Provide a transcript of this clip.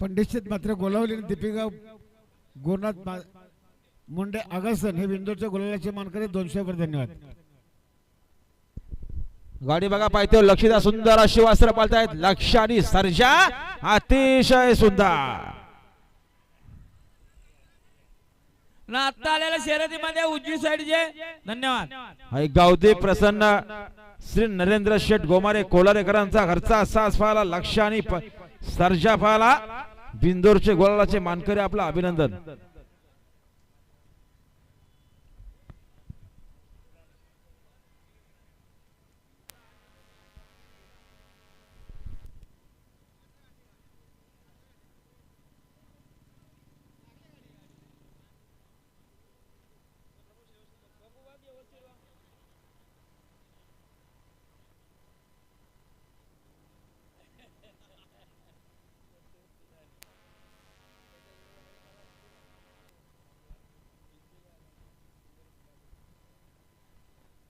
पंडितशेत मात्र गोलावली आणि दीपिका गोनाथ मा- मुंडे आगासन हे विंदोरच्या गोलालाचे मानकरी दोनशे वर धन्यवाद. गाडी बघा पाहिजे लक्षिता सुंदर अशी वास्त्र पाळतायत. लक्ष आणि सर्जा अतिशय सुंदर. ना आता आलेल्या शर्यतीमध्ये उजवी साईडचे धन्यवाद. हाय गावदे प्रसन्न श्री नरेंद्र शेठ गोमारे कोलारेकरांचा घरचा सास पाहाला लक्ष आणि सर्जा पाहाला बिंदोरचे गोलाचे मानकरी आपलं अभिनंदन.